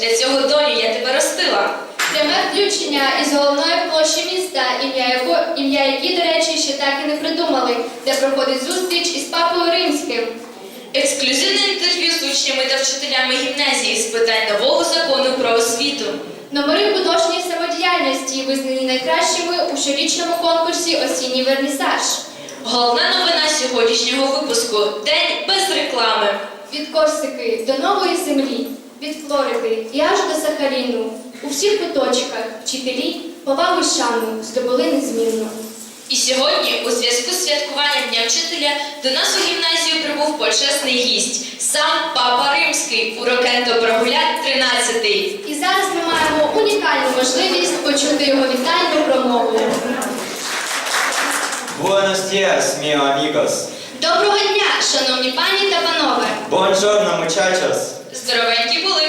для цього долі я тебе ростила. Пряме включення із головної площі міста, ім'я яко, ім'я які, до речі, ще так і не придумали, де проходить зустріч із папою римським. Ексклюзивне інтерв'ю з учнями та вчителями гімназії з питань нового закону про освіту. Номери художньої самодіяльності визнані найкращими у щорічному конкурсі Осінній вернісаж. Головна новина сьогоднішнього випуску День без реклами. Від Корсики до нової землі, від Флориди і аж до Сахаліну. У всіх куточках вчителі повагу шану здобули незмінно. І сьогодні, у зв'язку з святкуванням Дня вчителя, до нас у гімназію прибув почесний гість, сам Папа Римський, Урокенто Прогуляк 13-й. І зараз ми маємо унікальну можливість почути його вітальну промову. Buenos días, mio amigos. Доброго дня, шановні пані та панове! Buongiorno, muchachos. Здоровенькі були.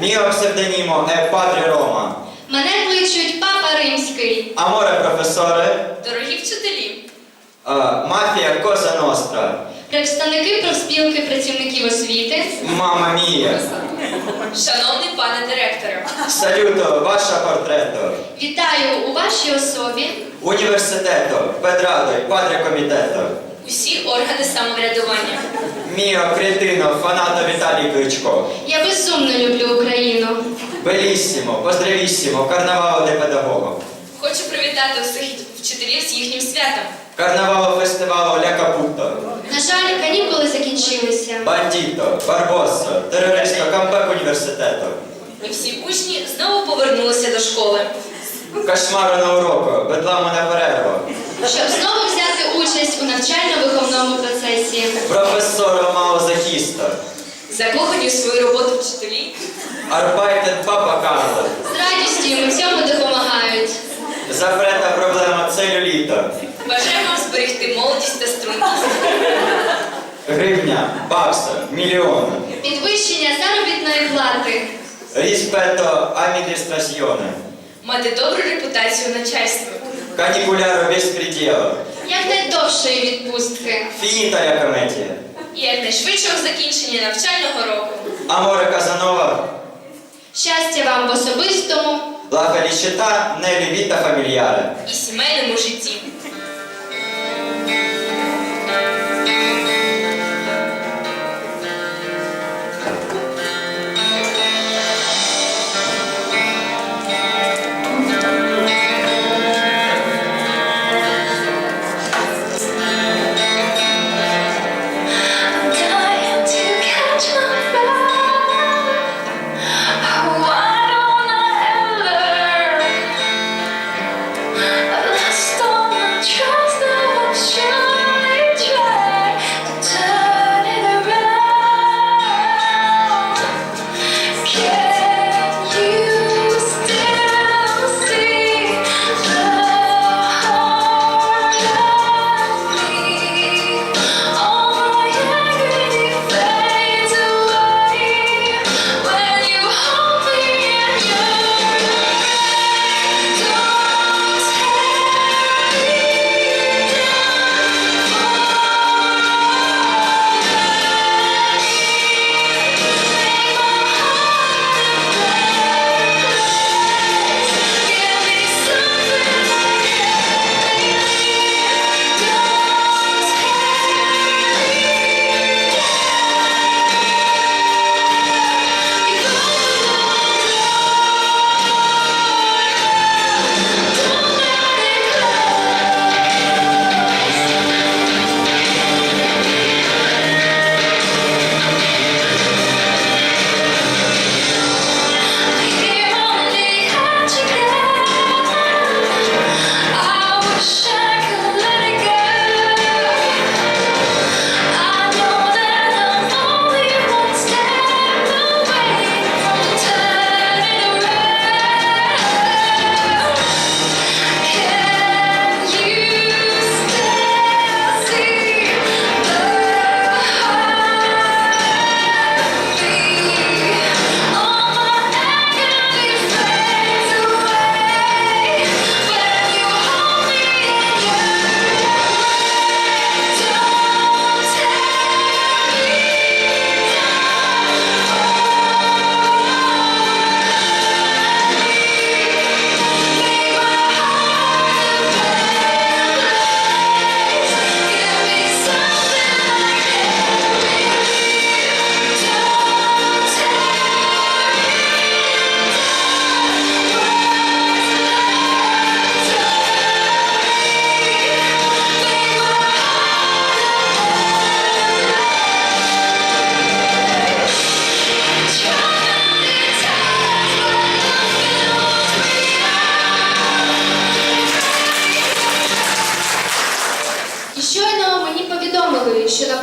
Mio pseudonimo è Padre Roma. Мене кличуть Папа Римський. Amore professore, Дорогі вчителі. uh, mafia cosa nostra. Представники профспілки працівників освіти. Mamma mia. Шановний пане директоре, Saluto, ваша portretto. Вітаю у вашій особі. Pedrado, il padre comiteto. Усі органи самоврядування. Mio cretino, fanato Vitaly Klitschko. Я безсумно люблю Україну. Bellissimo, pozdravissimo, carnavalo de pedagogo. Хочу привітати всіх вчителів з їхнім святом. Carnavalo festivallo La Caputo. На жаль, канікули закінчилися. Bandito, Barbosso, terroristo, comeback universiteto. І всі учні знову повернулися до школи. Кошмару на уроку, бедламу на перерву. Щоб знову участь у навчально-виховному процесі. Професора Маозахіста. Закохані у свою роботу вчителі. Арбайтен Папа Карло. З радістю їм у цьому допомагають. Запрета проблема целюліта. Бажаємо вам зберегти молодість та стрункість. Гривня, бакса, мільйони. Підвищення заробітної плати. Ріспето амідрістраціоне. Мати добру репутацію в начальстві. Канікуляру Як найдовшої відпустки. Фініта я комедія. І якнайшвидшого закінчення навчального року. Аморе Казанова. Щастя вам в особистому. Ла фелічита нелі віта. І сімейному житті.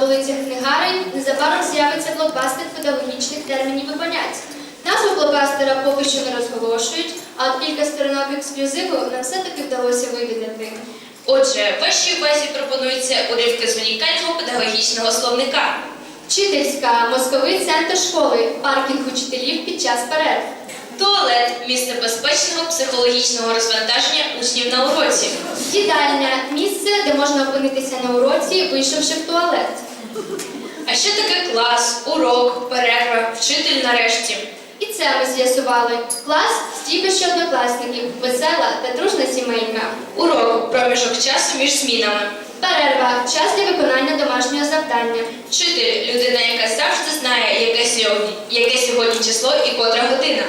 Книгарень незабаром з'явиться блокбастер педагогічних термінів і понять. Назву блокбастера поки що не розголошують, а от кілька сторінок ексклюзиву нам все-таки вдалося вивідати. Отже, вашій увазі пропонується уривки з унікального педагогічного словника. Вчительська, мозковий центр школи, паркінг учителів під час перерв. Туалет місце безпечного психологічного розвантаження учнів на уроці. Їдальня місце, де можна опинитися на уроці, вийшовши в туалет. А що таке клас, урок, перерва, вчитель нарешті? І це ми з'ясували. Клас стійкощі однокласників, весела та дружна сімейка. Урок проміжок часу між змінами. Перерва час для виконання домашнього завдання. Вчитель людина, яка завжди знає, яке сьогодні, яке сьогодні число і котра година.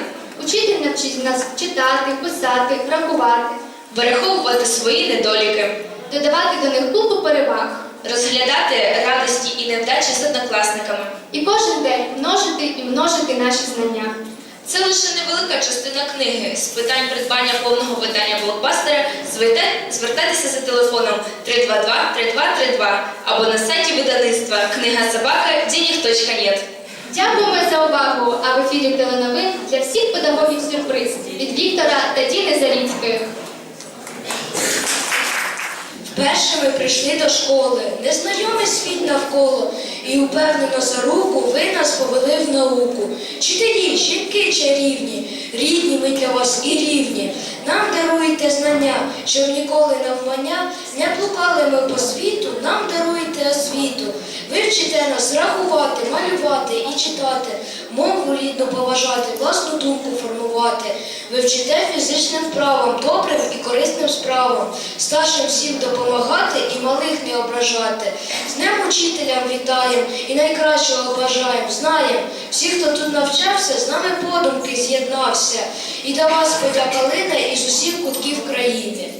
Учитель навчить нас читати, писати, рахувати, Вираховувати свої недоліки, додавати до них купу переваг. Розглядати радості і невдачі з однокласниками. І кожен день множити і множити наші знання. Це лише невелика частина книги. З питань придбання повного видання блокбастера звертайте- звертайтеся за телефоном 322 3232 або на сайті видавництва книга собака денег.нет. Дякуємо за увагу! А в ефірі теленовин для всіх педагогів сюрприз від Віктора та Діни Заріцьких. Вперше ми прийшли до школи, незнайомий світ навколо, і упевнено за руку ви нас повели в науку. Вчителі, жінки чарівні, рідні ми для вас і рівні. Нам даруєте знання, щоб ніколи навмання не блукали ми по світу, нам даруєте освіту. Ви вчите нас рахувати, малювати і читати, мову рідну поважати, власну думку формувати. Ви вчите фізичним вправам, добрим і корисним справам, старшим всім допомагати і малих не ображати. З ним учителям вітаєм і найкращого бажаєм. Знаєм, всі, хто тут навчався, з нами подумки з'єднався. І до вас подяка Лина із усіх кутків країни.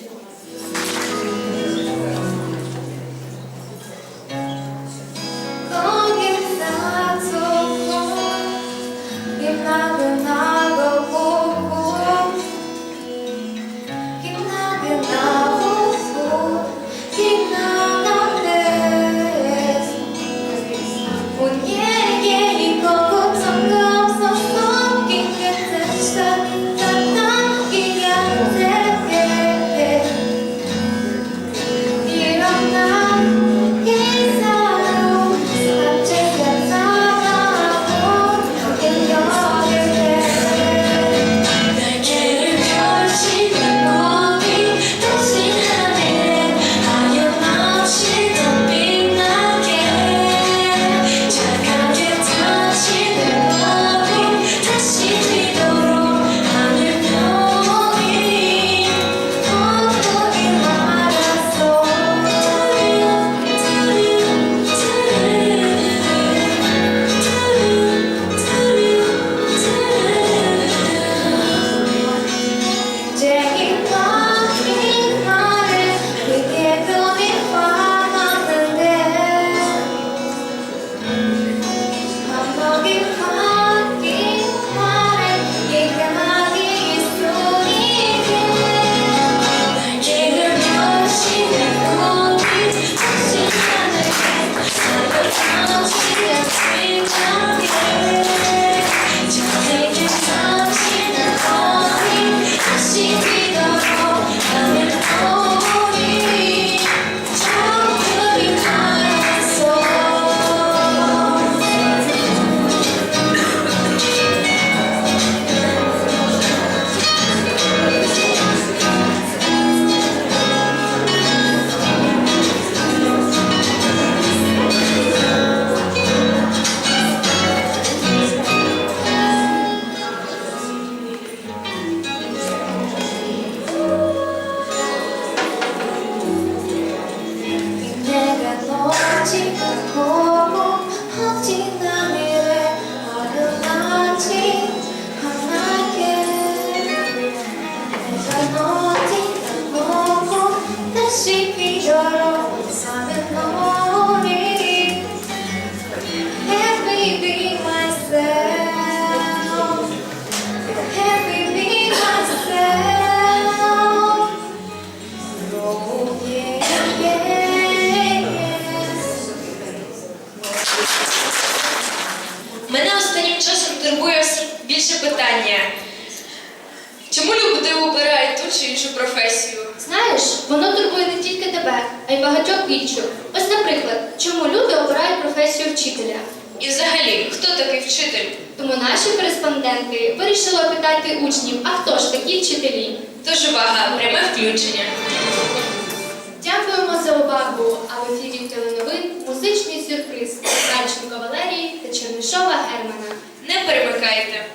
Професію? Знаєш, воно турбує не тільки тебе, а й багатьох інших. Ось, наприклад, чому люди обирають професію вчителя? І взагалі, хто такий вчитель? Тому наші кореспонденти вирішили опитати учнів, а хто ж такі вчителі? Тож увага, пряме включення. Дякуємо за увагу! А в ефірі теленовин музичний сюрприз Кравченко Валерії та Чернишова Германа. Не перемикайте.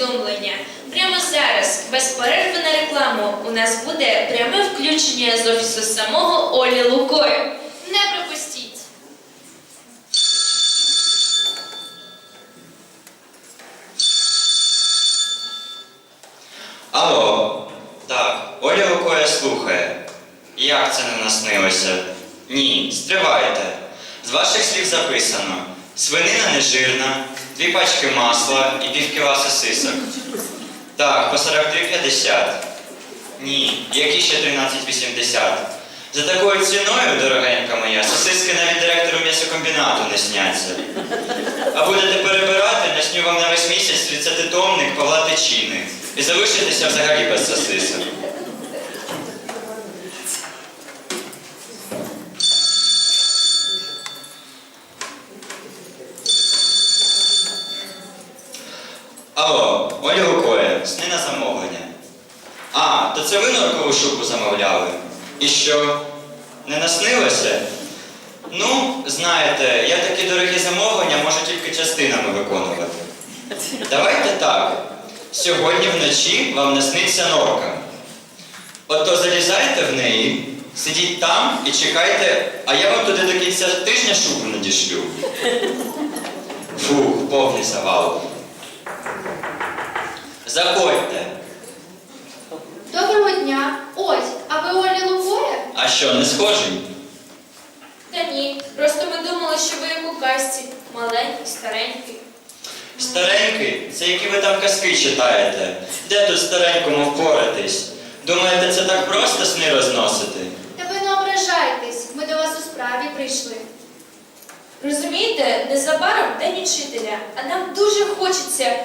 Повідомлення. Прямо зараз, без перерви на рекламу, у нас буде пряме включення з офісу самого Олі Лукої. Не пропустіть! Алло. Так, Оля Лукоя слухає. Як це не наснилося? Ні, стривайте. З ваших слів записано: свинина нежирна, дві пачки масла і півкіла сосисок. Так, по 43,50. Ні, які ще 13,80. За такою ціною, дорогенька моя, сосиски навіть директору м'ясокомбінату не сняться. А будете перебирати, начню вам на весь місяць 30-томник Павла Тичини. І залишитеся взагалі без сосисок. Алло, Оля Лукоя, сни на замовлення. А, то це ви шубу замовляли? І що? Не наснилося? Ну, знаєте, я такі дорогі замовлення можу тільки частинами виконувати. Давайте так. Сьогодні вночі вам насниться норка. Ото залізайте в неї, сидіть там і чекайте, а я вам туди до кінця тижня шубу надішлю. Фух, повний завал. Заходьте. Доброго дня! Ось, а ви Оля Лукоя? А що, не схожий? Та ні, просто ми думали, що ви як у казці, маленький, старенький. Старенький, це які ви там казки читаєте. Де тут старенькому впоратись? Думаєте, це так просто сни розносити? Та ви не ображайтесь, ми до вас у справі прийшли. Розумієте, незабаром день учителя, а нам дуже хочеться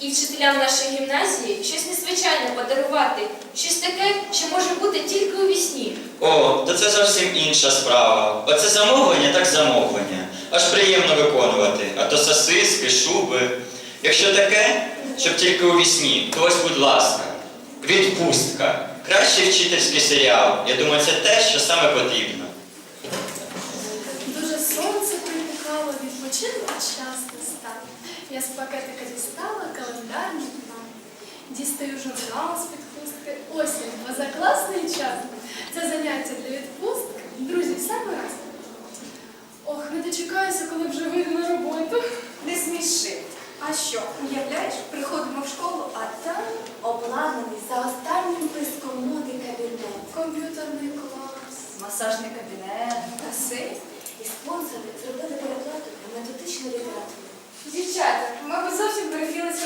і вчителям нашої гімназії щось незвичайне подарувати, щось таке, що може бути тільки у вісні. О, то це зовсім інша справа. Оце замовлення, так замовлення. Аж приємно виконувати. А то сосиски, шуби. Якщо таке, щоб тільки у вісні, то ось, будь ласка, відпустка. Кращий вчительський серіал. Я думаю, це те, що саме потрібно. Дуже сонце припікало, настав. Я з пакетика дістала календарний план. Дістаю журнал з-під хустки. Осінь, позакласний час. Це заняття для відпустки. Друзі, все раз. Ох, не дочекаюся, коли вже вийду на роботу. Не сміши. А що, уявляєш, приходимо в школу, а там обладнаний за останнім блиском моди кабінет, Комп'ютерний клас. масажний кабінет, таси. І спонсори зробили переплату на методичну літературу. Дівчата, ми б зовсім перефілися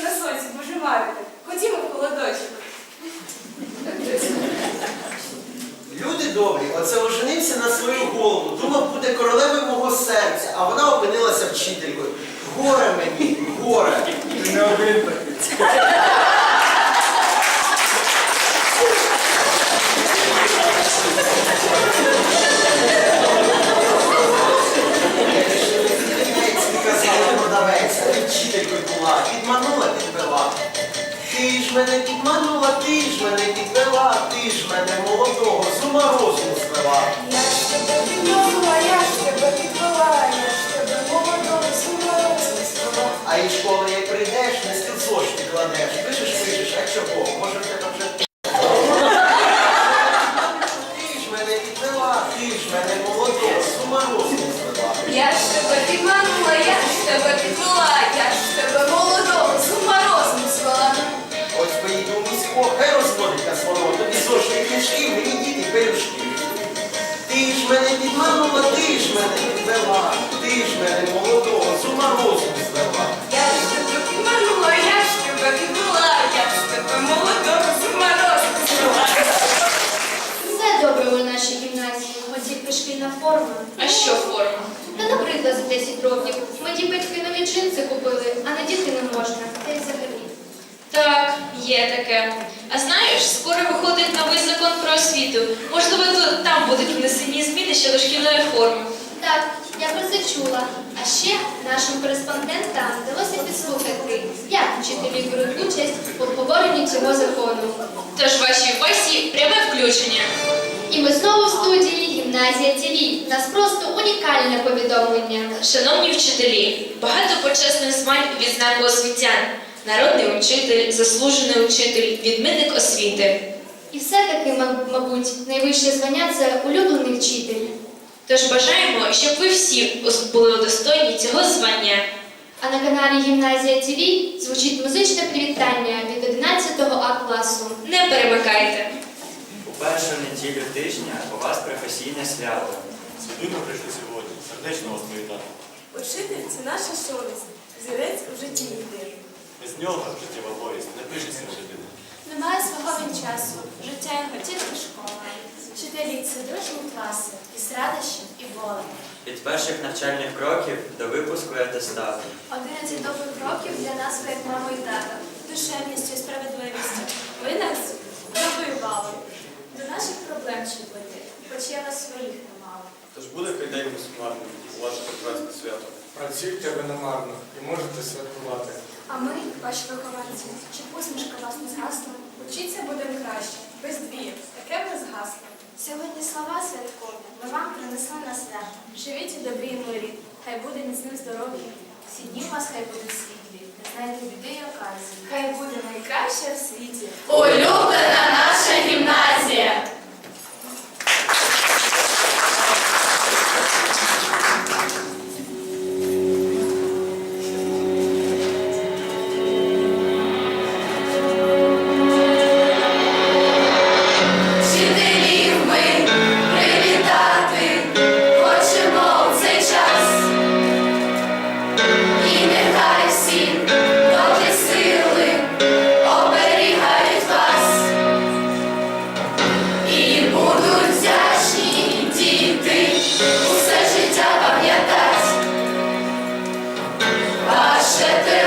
зошити кладеш, пишеш, пишеш, а чого? Може є таке. А знаєш, скоро виходить новий закон про освіту. Можливо, тут там будуть внесені зміни щодо шкільної форми. Так, я про це чула. А ще нашим кореспондентам вдалося підслухати, як вчителі беруть участь в обговоренні цього закону. Тож в вашій бесі пряме включення. І ми знову в студії Гімназія ТВ. Нас просто унікальне повідомлення. Шановні вчителі, багато почесних звань відзнаку освітян. Народний учитель, заслужений учитель, відмінник освіти. І все-таки, мабуть, найвище звання це улюблений вчитель. Тож бажаємо, щоб ви всі були удостоєні цього звання. А на каналі Гімназія ТВ звучить музичне привітання від 11 го А класу. Не перемикайте. У першу неділю тижня у вас професійне свято. Свідомо прийшли сьогодні. Сердечно вас привітати. Учитель це наша совість, зірець у житті єдиний. Без нього життєва повість не пишеться в людини. Немає свого він часу. Життя його тільки школа. Вчителі це дружні класи, із радощів і болем. Від перших навчальних кроків до випуску і атестату. Одинадцять добрих років для нас, ви як мама і тата, душевністю і справедливістю. Ви нас завоювали. До наших проблем чутливі, хоч я вас своїх не мала. Тож буде хай день у ваше прекрасне свято. Працюйте ви намарно і можете святкувати. А ми, ваші вихованці, щоб усмішка вас не згасла, учіться будемо краще, без двіїв, таке без гасла. Сьогодні слова святкові ми вам принесли на свято. Живіть у добрі і мирі, хай буде міцним здоров'я. Всі дні вас хай будуть світлі, не знайде біди й оказії. Хай буде найкраще в світі. Улюблена наша гімназія! Усе життя пам'ятать, ваше те.